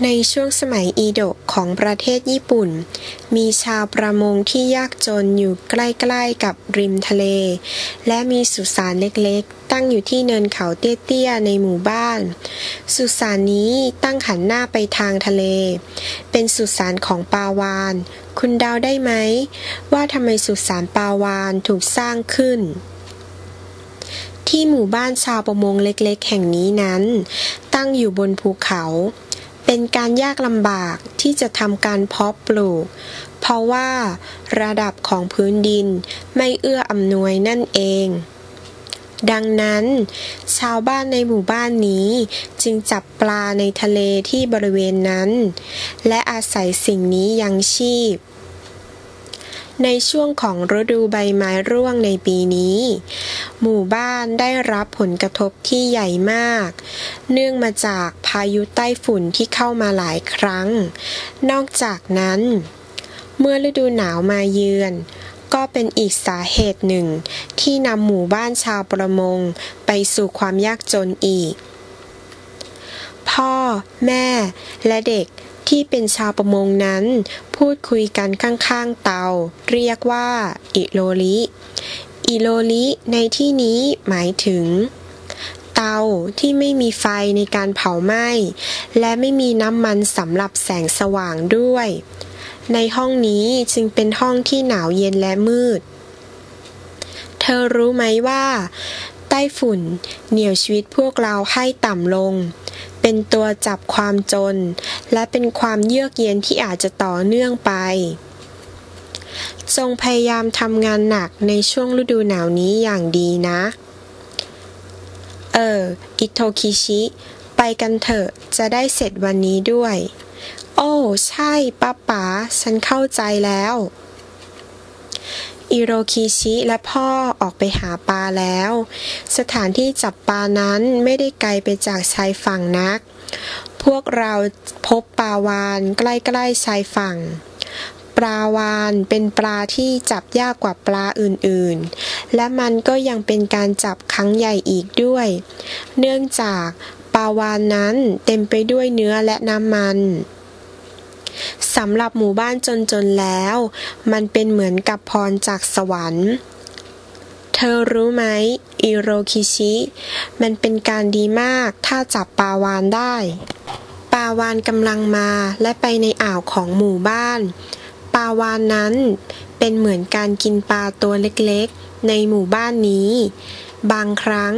ในช่วงสมัยอีโดะของประเทศญี่ปุ่น มีชาวประมงที่ยากจนอยู่ใกล้ๆกับริมทะเล และมีสุสานเล็กๆ ตั้งอยู่ที่เนินเขาเตี้ยๆในหมู่บ้าน สุสานนี้ตั้งหันหน้าไปทางทะเล เป็นสุสานของปาวาน คุณเดาได้ไหม ว่าทำไมสุสานปาวานถูกสร้างขึ้นที่หมู่บ้านชาวประมงเล็กๆ แห่งนี้นั้น ตั้งอยู่บนภูเขา เป็นการยากลำบากที่จะทำการเพาะปลูก เพราะว่าระดับของพื้นดินไม่เอื้ออำนวยนั่นเอง ดังนั้น ชาวบ้านในหมู่บ้านนี้จึงจับปลาในทะเลที่บริเวณนั้น และอาศัยสิ่งนี้ยังชีพ ในช่วงของฤดูใบไม้ร่วงในปีนี้ หมู่บ้านได้รับผลกระทบที่ใหญ่มาก เนื่องมาจากพายุใต้ฝุ่นที่เข้ามาหลายครั้ง นอกจากนั้น เมื่อฤดูหนาวมาเยือนก็เป็นอีกสาเหตุหนึ่ง ที่นำหมู่บ้านชาวประมงไปสู่ความยากจนอีก พ่อ แม่และเด็ก ที่เป็นชาวประมงนั้น พูดคุยกันข้างๆเตา เรียกว่า อิโลลิอิโลลิในที่นี้หมายถึง เตาที่ไม่มีไฟในการเผาไหม้ และไม่มีน้ำมันสำหรับแสงสว่างด้วย ในห้องนี้จึงเป็นห้องที่หนาวเย็นและมืด เธอรู้ไหมว่าใต้ฝุ่นเหนี่ยวชีวิตพวกเราให้ต่ำลง เป็นตัวจับความจน และเป็นความเยือกเย็นที่อาจจะต่อเนื่องไป จงพยายามทำงานหนักในช่วงฤดูหนาวนี้อย่างดีนะ เออ อิโทคิชิ ไปกันเถอะจะได้เสร็จวันนี้ด้วย โอ้ ใช่ป้าป๋าฉันเข้าใจแล้ว อิโรคิชิและพ่อออกไปหาปลาแล้ว สถานที่จับปลานั้นไม่ได้ไกลไปจากชายฝั่งนัก พวกเราพบปลาวานใกล้ๆชายฝั่ง ปลาวานเป็นปลาที่จับยากกว่าปลาอื่นๆ และมันก็ยังเป็นการจับครั้งใหญ่อีกด้วย เนื่องจากปลาวานนั้นเต็มไปด้วยเนื้อและน้ำมัน สำหรับหมู่บ้านจนๆแล้ว มันเป็นเหมือนกับพรจากสวรรค์เธอรู้ไหมอิโรคิชิ มันเป็นการดีมากถ้าจับปลาวานได้ปลาวานกำลังมาและไปในอ่าวของหมู่บ้านปลาวานนั้นเป็นเหมือนการกินปลาตัวเล็กๆ ในหมู่บ้านนี้ บางครั้ง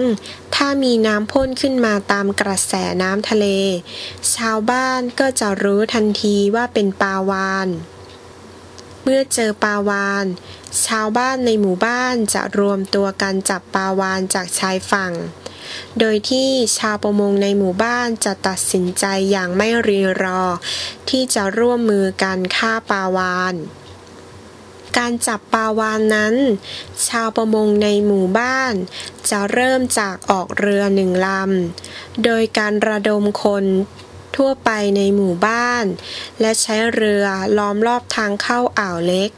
ถ้ามีน้ำพ่นขึ้นมาตามกระแสน้ำทะเล ชาวบ้านก็จะรู้ทันทีว่าเป็นปลาวาน เมื่อเจอปลาวาน ชาวบ้านในหมู่บ้านจะรวมตัวกันจับปลาวานจากชายฝั่ง โดยที่ชาวประมงในหมู่บ้านจะตัดสินใจอย่างไม่รีรอ ที่จะร่วมมือกันฆ่าปลาวาน การจับปลาวานนั้น ชาวประมงในหมู่บ้าน จะเริ่มจากออกเรือหนึ่งลำ โดยการระดมคนทั่วไปในหมู่บ้าน และใช้เรือล้อมรอบทางเข้าอ่าวเล็ก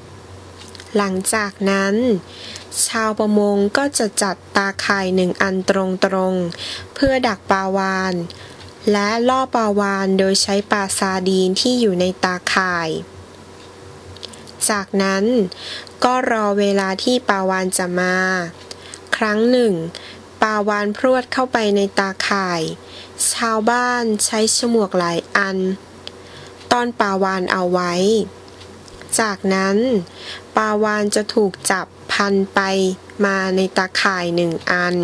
หลังจากนั้น ชาวประมงก็จะจัดตาข่ายหนึ่งอันตรงๆ เพื่อดักปลาวาน และล่อปลาวานโดยใช้ปลาซาดีนที่อยู่ในตาข่าย จากนั้น ก็รอเวลาที่ปาวานจะมา ครั้งหนึ่ง ปาวานพรวดเข้าไปในตาข่าย ชาวบ้านใช้ฉมวกหลายอัน ตอนปาวานเอาไว้ จากนั้น ปาวานจะถูกจับพันไปมาในตาข่ายหนึ่งอัน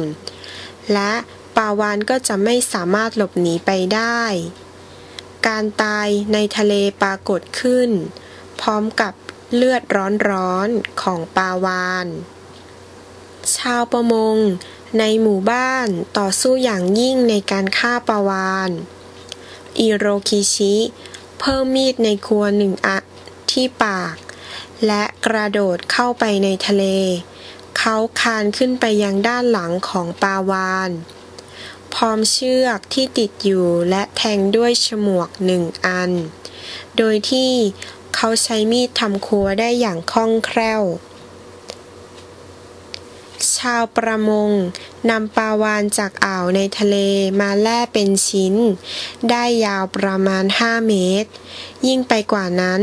และปาวานก็จะไม่สามารถหลบหนีไปได้ การตายในทะเลปรากฏขึ้น พร้อมกับ เลือดร้อนๆของปาวาน ชาวประมงในหมู่บ้านต่อสู้อย่างยิ่งในการฆ่าปาวาน อิโรคิชิ เพิ่มมีดในครัวหนึ่งอะที่ปาก และกระโดดเข้าไปในทะเล เขาคานขึ้นไปยังด้านหลังของปาวาน พร้อมเชือกที่ติดอยู่และแทงด้วยฉมวกหนึ่งอัน โดยที่ เขาใช้มีดทำครัวได้อย่างคล่องแคล่ว ชาวประมงนำปลาวานจากอ่าวในทะเลมาแล่เป็นชิ้น ได้ยาวประมาณ 5 เมตร ยิ่งไปกว่านั้น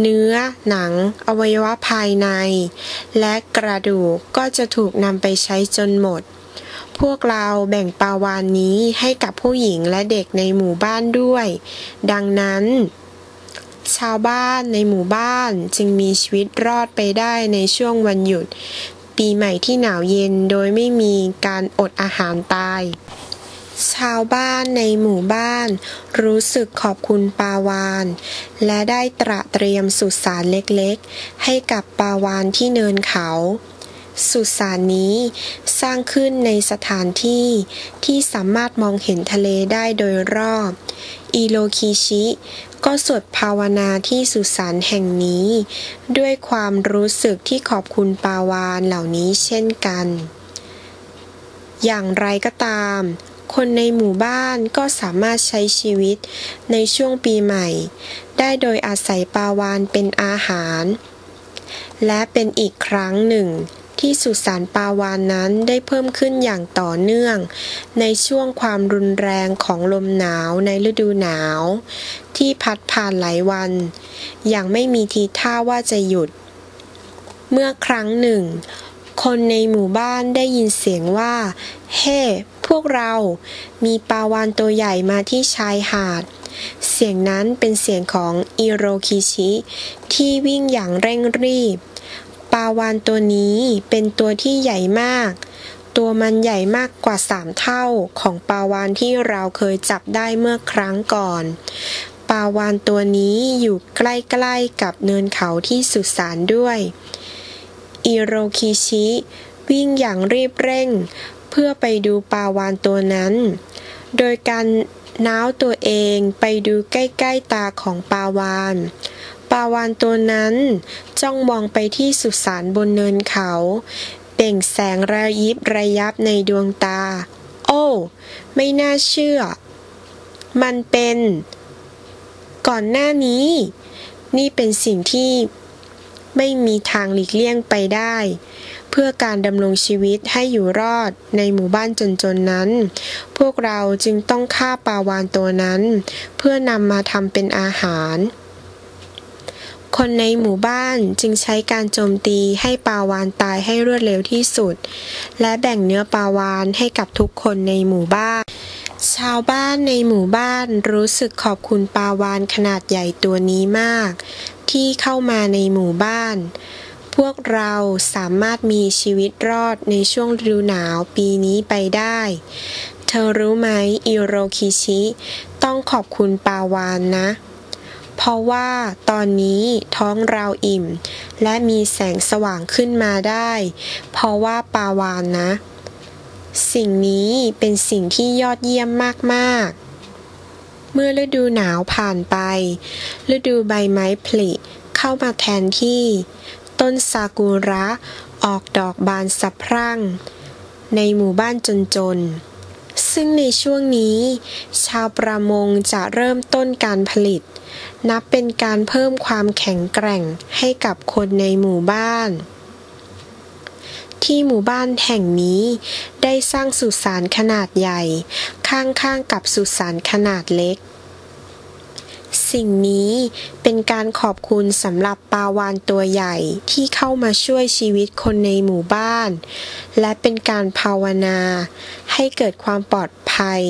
เนื้อ หนัง อวัยวะภายใน และกระดูกก็จะถูกนำไปใช้จนหมด พวกเราแบ่งปลาวานนี้ให้กับผู้หญิงและเด็กในหมู่บ้านด้วย ดังนั้น ชาวบ้านในหมู่บ้านจึงมีชีวิตรอดไปได้ในช่วงวันหยุด ปีใหม่ที่หนาวเย็นโดยไม่มีการอดอาหารตาย ชาวบ้านในหมู่บ้าน รู้สึกขอบคุณปาวาน และได้ตระเตรียมสุสานเล็กๆ ให้กับปาวานที่เนินเขาสุสานนี้สร้างขึ้นในสถานที่ที่สามารถมองเห็นทะเลได้โดยรอบ อิโลคิชิ ก็สวดภาวนาที่สุสานแห่งนี้ ด้วยความรู้สึกที่ขอบคุณปาวานเหล่านี้เช่นกัน อย่างไรก็ตาม คนในหมู่บ้านก็สามารถใช้ชีวิตในช่วงปีใหม่ ได้โดยอาศัยปาวานเป็นอาหาร และเป็นอีกครั้งหนึ่ง ที่สุสานปาวานนั้นได้เพิ่มขึ้นอย่างต่อเนื่อง ในช่วงความรุนแรงของลมหนาวในฤดูหนาว ที่พัดผ่านหลายวัน อย่างไม่มีทีท่าว่าจะหยุด เมื่อครั้งหนึ่ง คนในหมู่บ้านได้ยินเสียงว่า เฮ้พวกเรา มีปาวานตัวใหญ่มาที่ชายหาดเสียงนั้นเป็นเสียงของอิโรคิชิ ที่วิ่งอย่างเร่งรีบ ลาวานตัวนี้เป็นตัวที่ใหญ่มาก ตัวมันใหญ่มากกว่าสามเท่าของปลาวานที่เราเคยจับได้เมื่อครั้งก่อนปลาวานตัวนี้อยู่ใกล้ๆกับเนินเขาที่สุสานด้วย อิโรคิชิ วิ่งอย่างรีบเร่ง เพื่อไปดูปลาวานตัวนั้น โดยการน้าวตัวเองไปดูใกล้ๆตาของปลาวานาวานตัวนั้น จ้องมองไปที่สุสานบนเนินเขา เปล่งแสงระยิบระยับในดวงตา โอ้ ไม่น่าเชื่อ มันเป็น ก่อนหน้านี้ นี่เป็นสิ่งที่ไม่มีทางหลีกเลี่ยงไปได้ เพื่อการดำรงชีวิตให้อยู่รอดในหมู่บ้านจนๆนั้น พวกเราจึงต้องฆ่าปลาวานตัวนั้น เพื่อนำมาทำเป็นอาหาร คนในหมู่บ้านจึงใช้การโจมตีให้ปลาวานตายให้รวดเร็วที่สุด และแบ่งเนื้อปลาวานให้กับทุกคนในหมู่บ้านชาวบ้านในหมู่บ้านรู้สึกขอบคุณปลาวานขนาดใหญ่ตัวนี้มาก ที่เข้ามาในหมู่บ้าน พวกเราสามารถมีชีวิตรอดในช่วงฤดูหนาวปีนี้ไปได้ เธอรู้ไหมอิโรคิชิ ต้องขอบคุณปลาวานนะ เพราะว่าตอนนี้ท้องเราอิ่ม และมีแสงสว่างขึ้นมาได้ เพราะว่าปาวานนะ สิ่งนี้เป็นสิ่งที่ยอดเยี่ยมมากๆเมื่อฤดูหนาวผ่านไป ฤดูใบไม้ผลิเข้ามาแทนที่ ต้นซากุระออกดอกบานสะพรั่ง ในหมู่บ้านจนๆ ซึ่งในช่วงนี้ ชาวประมงจะเริ่มต้นการผลิต นับเป็นการเพิ่มความแข็งแกร่งให้กับคนในหมู่บ้าน ที่หมู่บ้านแห่งนี้ ได้สร้างสุสานขนาดใหญ่ ข้างๆกับสุสานขนาดเล็ก สิ่งนี้เป็นการขอบคุณสำหรับปลาวานตัวใหญ่ที่เข้ามาช่วยชีวิตคนในหมู่บ้าน และเป็นการภาวนา ให้เกิดความปลอดภัย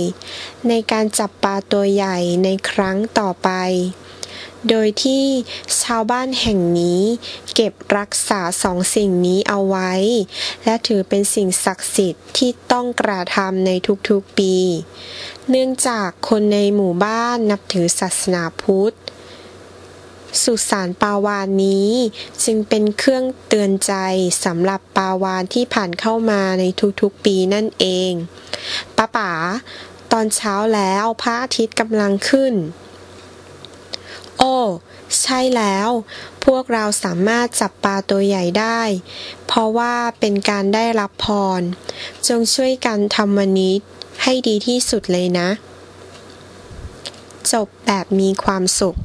ในการจับปลาตัวใหญ่ในครั้งต่อไป โดยที่ชาวบ้านแห่งนี้เก็บรักษาสองสิ่งนี้เอาไว้ และถือเป็นสิ่งศักดิ์สิทธิ์ที่ต้องกระทำในทุกๆปี เนื่องจากคนในหมู่บ้านนับถือศาสนาพุทธสุสานปาวานนี้จึงเป็นเครื่องเตือนใจสำหรับปาวานที่ผ่านเข้ามาในทุกๆปีนั่นเองป้าป๋าตอนเช้าแล้วพระอาทิตย์กำลังขึ้น ใช่แล้ว พวกเราสามารถจับปลาตัวใหญ่ได้ เพราะว่าเป็นการได้รับพร จงช่วยกันทำวันนี้ให้ดีที่สุดเลยนะ จบแบบมีความสุข